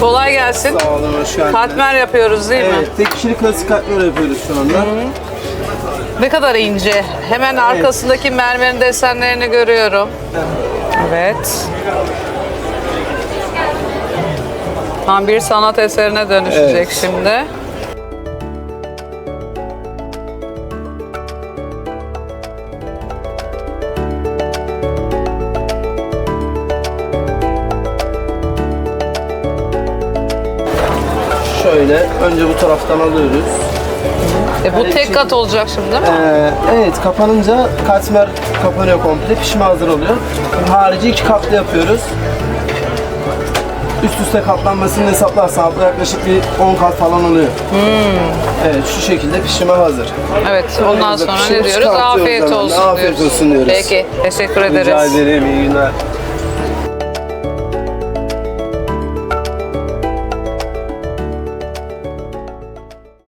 Kolay gelsin. Sağ olun, hoş geldiniz. Katmer yapıyoruz değil mi? Evet, tek kişilik klasik katmer yapıyoruz şu anda. Ne kadar ince. Hemen arkasındaki mermerin desenlerini görüyorum. Evet. Tam bir sanat eserine dönüşecek Evet. şimdi. Şöyle, önce bu taraftan alıyoruz. E, bu tek kat olacak şimdi değil mi? Ee, evet, kapanınca katmer kapanıyor komple, pişime hazır oluyor. Harici iki katlı yapıyoruz. Üst üste katlanmasını hesaplarsan yaklaşık bir 10 kat falan oluyor. Evet, şu şekilde pişime hazır. Evet. Ondan sonra pişirip ne diyoruz? çıkartıyoruz Afiyet hemen. olsun Afiyet diyoruz. olsun diyoruz. Peki. Teşekkür Rica ederiz. ederim, iyi günler.